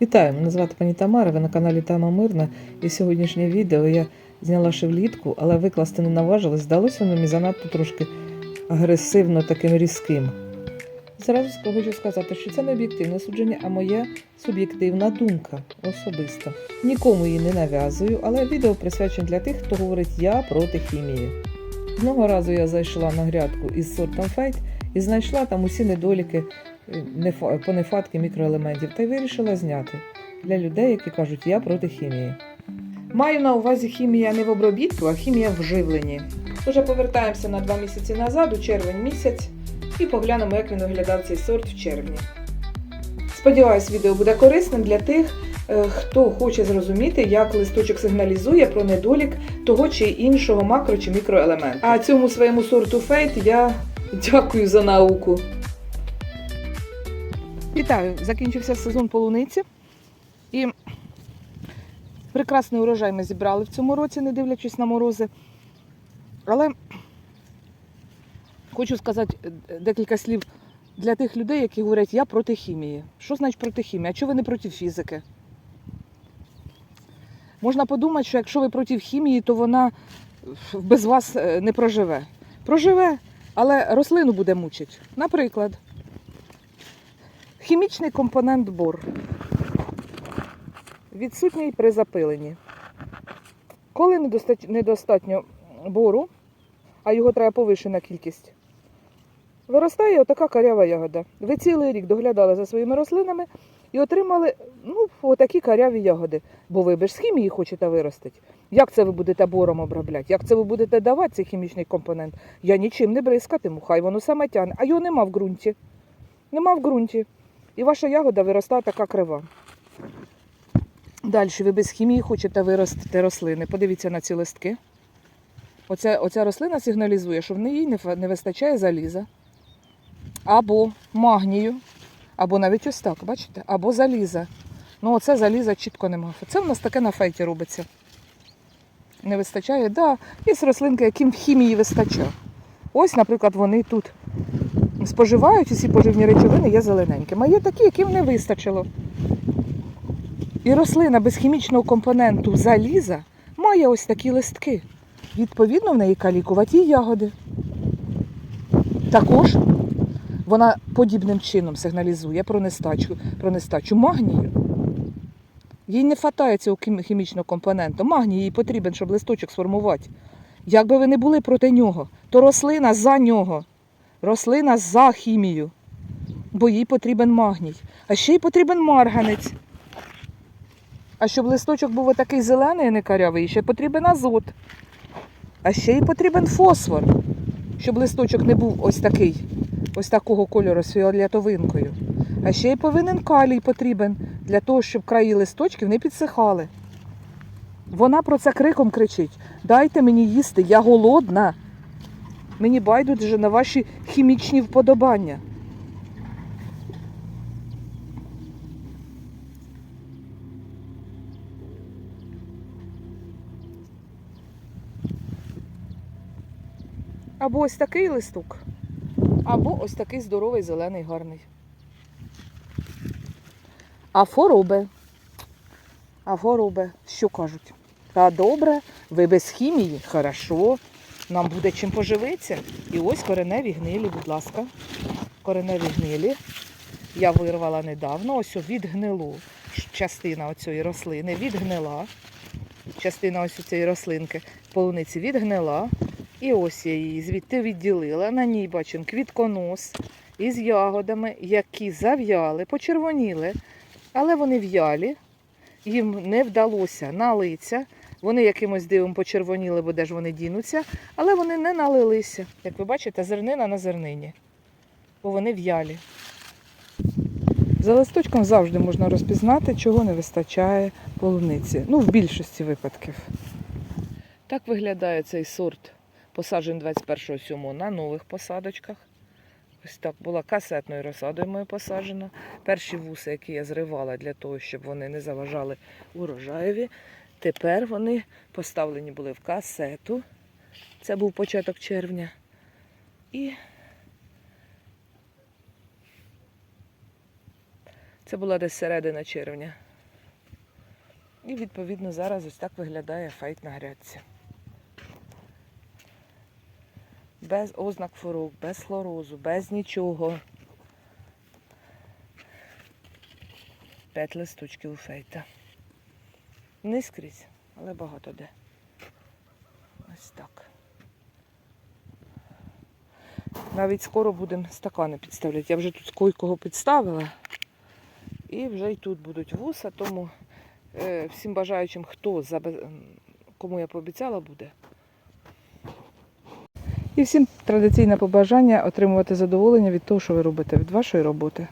Вітаю, мене звати пані Тамара, ви на каналі Тема Мирна. І сьогоднішнє відео я зняла ще влітку, але викласти не наважилась. Здалося воно мені занадто трошки агресивно таким різким. Зразу хочу сказати, що це не об'єктивне судження, а моя суб'єктивна думка особиста. Нікому її не нав'язую, але відео присвячено для тих, хто говорить я проти хімії. Одного разу я зайшла на грядку із сортом фейт і знайшла там усі недоліки по нефатки мікроелементів та й вирішила зняти для людей, які кажуть, я проти хімії. Маю на увазі хімія не в обробітку, а хімія в живленні. Уже повертаємося на два місяці назад, у червень місяць, і поглянемо, як він виглядав цей сорт в червні. Сподіваюсь, відео буде корисним для тих, е, хто хоче зрозуміти, як листочок сигналізує про недолік того чи іншого макро чи мікроелементу. А цьому своєму сорту фейт я дякую за науку. Вітаю! Закінчився сезон полуниці. І прекрасний урожай ми зібрали в цьому році, не дивлячись на морози. Але хочу сказати декілька слів для тих людей, які говорять, я проти хімії. Що значить проти хімії? А чого ви не проти фізики? Можна подумати, що якщо ви проти хімії, то вона без вас е, не проживе. Проживе, але рослину буде мучити. Наприклад, хімічний компонент бор відсутній при запиленні. Коли недостатньо бору, а його треба повишена кількість, виростає отака карява ягода. Ви цілий рік доглядали за своїми рослинами і отримали ну, отакі каряві ягоди. Бо ви без хімії хочете виростити. Як це ви будете бором обробляти? Як це ви будете давати цей хімічний компонент? Я нічим не бризкатиму, хай воно саме тягне. А його нема в ґрунті. Нема в ґрунті. І ваша ягода виростає така крива. Далі ви без хімії хочете виростити рослини. Подивіться на ці листки. Оця, оця рослина сигналізує, що в неї не, вистачає заліза, або магнію, або навіть ось так, бачите, або заліза. Ну, оце заліза чітко нема. Це в нас таке на фейті робиться. Не вистачає, да, є рослинки, яким в хімії вистачає. Ось, наприклад, вони тут споживають усі поживні речовини, є зелененькими. А є такі, яким не вистачило. І рослина без хімічного компоненту заліза має ось такі листки. Відповідно, в неї калікуваті ягоди. Також вона подібним чином сигналізує про нестачу, про нестачу магнію. Їй не вистачає цього хім- хімічного компоненту. Магній їй потрібен, щоб листочок сформувати. Як би ви не були проти нього, то рослина за нього. Рослина за хімію. Бо їй потрібен магній. А ще й потрібен марганець. А щоб листочок був такий зелений, не карявий, ще потрібен азот. А ще й потрібен фосфор, щоб листочок не був ось такий, ось такого кольору з фіолетовинкою. А ще й повинен калій потрібен для того, щоб краї листочків не підсихали. Вона про це криком кричить: Дайте мені їсти, я голодна. Мені байдуже на ваші хімічні вподобання. Або ось такий листок, або ось такий здоровий, зелений, гарний. А хвороби. А хвороби, що кажуть? Та добре, ви без хімії, хорошо, нам буде чим поживитися. І ось кореневі гнилі, будь ласка. Кореневі гнилі. Я вирвала недавно, ось відгнилу частина оцієї рослини, відгнила. Частина ось цієї рослинки полуниці відгнила. І ось я її звідти відділила. На ній бачимо квітконос із ягодами, які зав'яли, почервоніли, але вони в'ялі, їм не вдалося налитися. Вони якимось дивом почервоніли, бо де ж вони дінуться, але вони не налилися. Як ви бачите, зернина на зернині, бо вони в'ялі. За листочком завжди можна розпізнати, чого не вистачає полуниці. Ну, в більшості випадків. Так виглядає цей сорт посаджений 21.07 на нових посадочках. Ось так була касетною розсадою моя посаджена. Перші вуси, які я зривала для того, щоб вони не заважали урожаєві. Тепер вони поставлені були в касету. Це був початок червня. І це була десь середина червня. І відповідно зараз ось так виглядає фейт на грядці. Без ознак хвороб, без хлорозу, без нічого. П'ять листочків у фейта. Не скрізь, але багато де. Ось так. Навіть скоро будемо стакани підставляти. Я вже тут койкого підставила. І вже й тут будуть вуса, тому е, всім бажаючим, хто забе- кому я пообіцяла, буде. І всім традиційне побажання отримувати задоволення від того, що ви робите, від вашої роботи.